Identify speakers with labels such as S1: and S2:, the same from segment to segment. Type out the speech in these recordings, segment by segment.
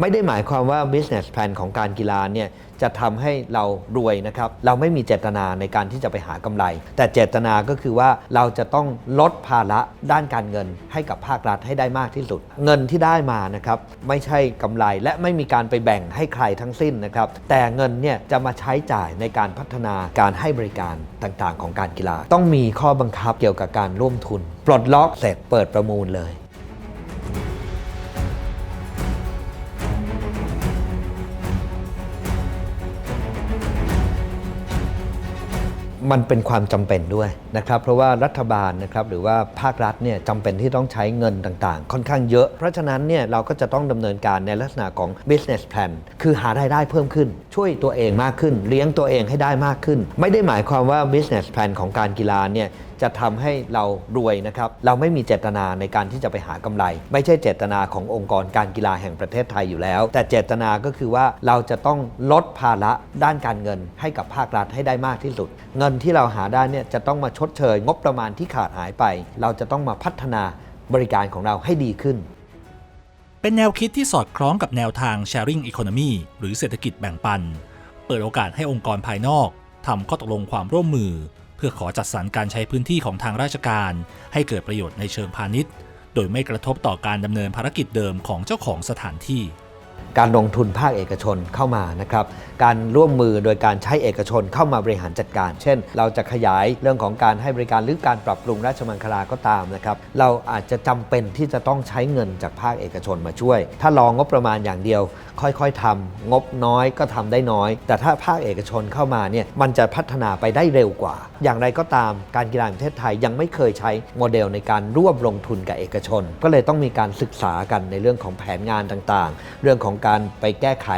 S1: ไม่ได้หมายความว่า business plan ของการกีฬาเนี่ยจะทำให้เรารวยนะครับ เราไม่มีเจตนาในการที่จะไปหากำไร แต่เจตนาก็คือว่าเราจะต้องลดภาระด้านการเงินให้กับภาครัฐให้ได้มากที่สุด เงินที่ได้มานะครับไม่ใช่กำไรและไม่มีการไปแบ่งให้ใครทั้งสิ้นนะครับ แต่เงินเนี่ยจะมาใช้จ่ายในการพัฒนาการให้บริการต่างๆ ของการกีฬา ต้องมีข้อบังคับเกี่ยวกับการร่วมทุน ปลดล็อกเสร็จเปิดประมูลเลย มันเป็นความจำเป็นด้วยนะครับเพราะว่ารัฐบาลนะครับหรือว่าภาครัฐเนี่ยจำเป็นที่ต้องใช้เงินต่างๆ ค่อนข้างเยอะ เพราะฉะนั้นเนี่ยเราก็จะต้องดำเนินการในลักษณะของ business plan คือหารายได้เพิ่มขึ้น ช่วยตัวเองมากขึ้น เลี้ยงตัวเองให้ได้มากขึ้น ไม่ได้หมายความว่า business plan ของการกีฬาเนี่ย จะทำให้เรารวยนะครับ เราไม่มีเจตนาในการที่จะไปหากำไร ไม่ใช่เจตนาขององค์กรการกีฬาแห่งประเทศไทยอยู่แล้ว แต่เจตนาก็คือว่าเราจะต้องลดภาระด้านการเงิน ให้กับภาครัฐให้ได้มากที่สุด เงินที่เราหาได้เนี่ยจะต้องมาชดเชย งบประมาณที่ขาดหายไป เราจะต้องมาพัฒนาบริการของเราให้ดีขึ้น
S2: เป็นแนวคิดที่สอดคล้องกับแนวทาง sharing economy หรือเศรษฐกิจแบ่งปัน เปิดโอกาสให้องค์กรภายนอกทำข้อตกลงความร่วมมือ เพื่อขอจัดสรรการใช้พื้นที่ของทางราชการ ให้เกิดประโยชน์ในเชิงพาณิชย์ โดยไม่กระทบต่อการดำเนินภารกิจเดิมของเจ้าของสถานที่
S1: การลงทุนภาคเอกชนเข้ามานะครับ การร่วมมือโดยการใช้เอกชนเข้ามาบริหารจัดการ เช่น เราจะขยายเรื่องของการให้บริการหรือการปรับปรุงราชมังคลาก็ตามนะครับ เราอาจจะจำเป็นที่จะต้องใช้เงินจากภาคเอกชนมาช่วย ถ้ารองงบประมาณอย่างเดียว ค่อยๆทำงบน้อยก็ทำได้น้อย แต่ถ้าภาคเอกชนเข้ามาเนี่ยมันจะพัฒนาไปได้เร็วกว่า อย่างไรก็ตามการกีฬาแห่งประเทศไทยยังไม่เคยใช้โมเดลในการร่วมลงทุนกับเอกชน ก็เลยต้องมีการศึกษากันในเรื่องของแผนงานต่างๆ เรื่องของการไปแก้ไข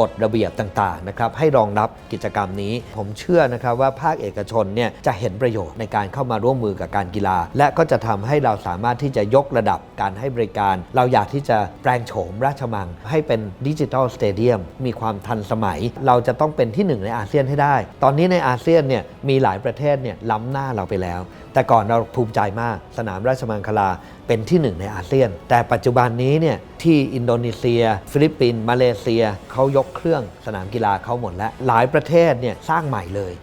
S1: กฎระเบียบต่างๆนะครับให้รองรับกิจกรรมนี้ ผมเชื่อนะครับว่าภาคเอกชนเนี่ยจะเห็นประโยชน์ในการเข้ามาร่วมมือกับการกีฬา และก็จะทำให้เราสามารถที่จะยกระดับการให้บริการ เราอยากที่จะแปลงโฉมราชมัง ให้เป็นดิจิทัลสเตเดียมมีความทันสมัย เราจะต้องเป็นที่หนึ่งในอาเซียนให้ได้ ตอนนี้ในอาเซียนเนี่ยมีหลายประเทศเนี่ยล้ำหน้าเราไปแล้ว แต่ก่อนเราภูมิใจมากสนามราชมังคลาเป็นที่หนึ่งในอาเซียน แต่ปัจจุบันนี้เนี่ย ที่อินโดนีเซีย ฟิลิปปินส์มาเลเซียเขายกเครื่องสนามกีฬาเขาหมดแล้ว หลายประเทศเนี่ยสร้างใหม่เลย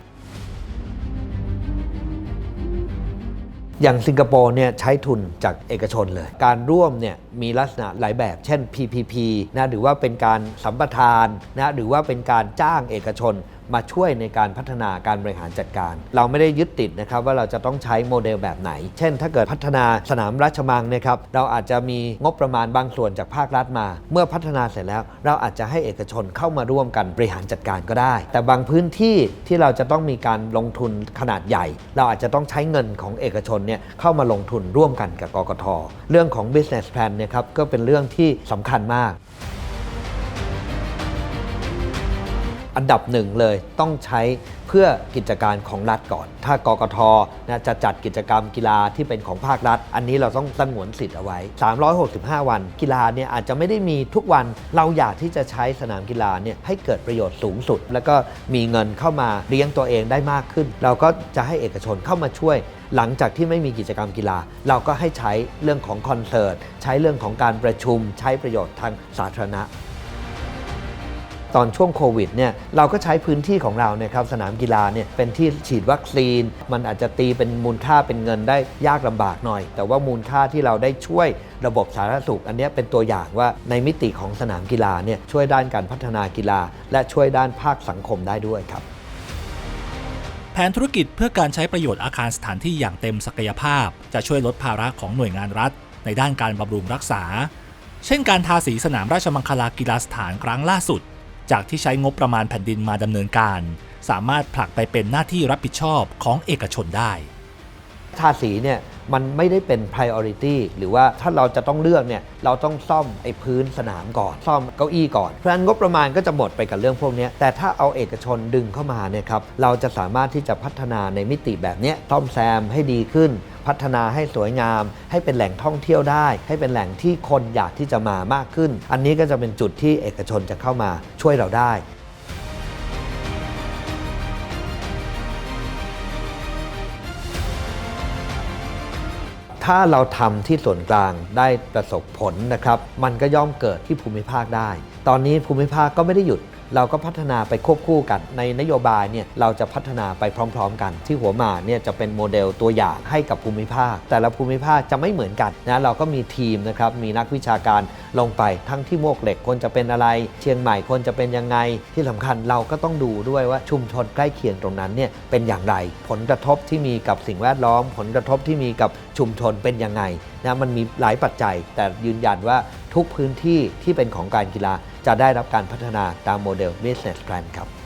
S1: อย่างสิงคโปร์เนี่ยใช้ทุนจากเอกชนเลย การร่วมเนี่ยมีลักษณะหลายแบบ เช่น PPP นะหรือว่าเป็นการสัมปทานนะหรือว่าเป็นการจ้างเอกชน มาช่วยในการพัฒนาการบริหารจัดการ เราไม่ได้ยึดติดนะครับว่าเราจะต้องใช้โมเดลแบบไหน เช่น ถ้าเกิดพัฒนาสนามราชมังนะครับเราอาจจะมีงบประมาณบางส่วนจากภาครัฐมา เมื่อพัฒนาเสร็จแล้ว เราอาจจะให้เอกชนเข้ามาร่วมกันบริหารจัดการก็ได้ แต่บางพื้นที่ที่เราจะต้องมีการลงทุนขนาดใหญ่ เราอาจจะต้องใช้เงินของเอกชนเนี่ยเข้ามาลงทุนร่วมกันกับกกทเรื่องของ business plan เนี่ยครับก็เป็นเรื่องที่สำคัญมาก อันดับหนึ่งเลยต้องใช้เพื่อกิจการของรัฐก่อน ถ้ากกทนะจะจัดกิจกรรมกีฬาที่เป็นของภาครัฐ อันนี้เราต้องสงวนสิทธิ์เอาไว้ 365 วัน กีฬาเนี่ยอาจจะไม่ได้มีทุกวันเราอยากที่จะใช้สนามกีฬาเนี่ยให้เกิดประโยชน์สูงสุด แล้วก็มีเงินเข้ามาเลี้ยงตัวเองได้มากขึ้น เราก็จะให้เอกชนเข้ามาช่วย หลังจากที่ไม่มีกิจกรรมกีฬา เราก็ให้ใช้เรื่องของคอนเสิร์ตใช้เรื่องของการประชุม ใช้ประโยชน์ทางสาธารณะ ตอนช่วงโควิดเนี่ยเราก็ใช้พื้นที่ของเราเนี่ยครับสนามกีฬาเนี่ยเป็นที่ฉีดวัคซีน มันอาจจะตีเป็นมูลค่าเป็นเงินได้ยากลำบากหน่อย แต่ว่ามูลค่าที่เราได้ช่วยระบบสาธารณสุข อันนี้เป็นตัวอย่างว่าในมิติของสนามกีฬาเนี่ยช่วยด้านการพัฒนากีฬา และช่วยด้านภาคสังคมได้ด้วยครับ
S2: แผนธุรกิจเพื่อการใช้ประโยชน์อาคารสถานที่อย่างเต็มศักยภาพ จะช่วยลดภาระของหน่วยงานรัฐ ในด้านการบำรุงรักษา เช่นการทาสีสนามราชมังคลากีฬาสถานครั้งล่าสุด จากที่ใช้งบประมาณแผ่นดินมาดำเนินการ สามารถผลักไปเป็นหน้าที่รับผิดชอบของเอกชนได้
S1: ทาสีเนี่ยมันไม่ได้เป็น priority หรือว่าถ้าเราจะต้องเลือกเนี่ยเราต้องซ่อมไอ้พื้นสนามก่อน ซ่อมเก้าอี้ก่อน เพราะฉะนั้นงบประมาณก็จะหมดไปกับเรื่องพวกนี้แต่ถ้าเอาเอกชนดึงเข้ามาเนี่ยครับเราจะสามารถที่จะพัฒนาในมิติแบบนี้ซ่อมแซมให้ดีขึ้น พัฒนาให้สวยงาม ให้เป็นแหล่งท่องเที่ยวได้ ให้เป็นแหล่งที่คนอยากที่จะมามากขึ้น อันนี้ก็จะเป็นจุดที่เอกชนจะเข้ามาช่วยเราได้ ถ้าเราทำที่ส่วนกลางได้ประสบผลนะครับ มันก็ย่อมเกิดที่ภูมิภาคได้ ตอนนี้ภูมิภาคก็ไม่ได้หยุด เราก็พัฒนาไปควบคู่กัน ในนโยบายเนี่ยเราจะพัฒนาไปพร้อม ๆ กัน ที่หัวหมากเนี่ยจะเป็นโมเดลตัวอย่างให้กับภูมิภาค แต่ละภูมิภาคจะไม่เหมือนกันนะเราก็มีทีมนะครับมีนักวิชาการลงไปทั้งที่โมวกเหล็กควรจะเป็นอะไร เชียงใหม่ควรจะเป็นยังไงที่สำคัญเราก็ต้องดูด้วยว่าชุมชนใกล้เคียงตรงนั้นเนี่ยเป็นอย่างไร ผลกระทบที่มีกับสิ่งแวดล้อม ผลกระทบที่มีกับชุมชนเป็นยังไงนะมันมีหลายปัจจัย แต่ยืนยันว่าทุกพื้นที่ที่เป็นของการกีฬา จะได้รับการพัฒนาตามโมเดล Business Plan ครับ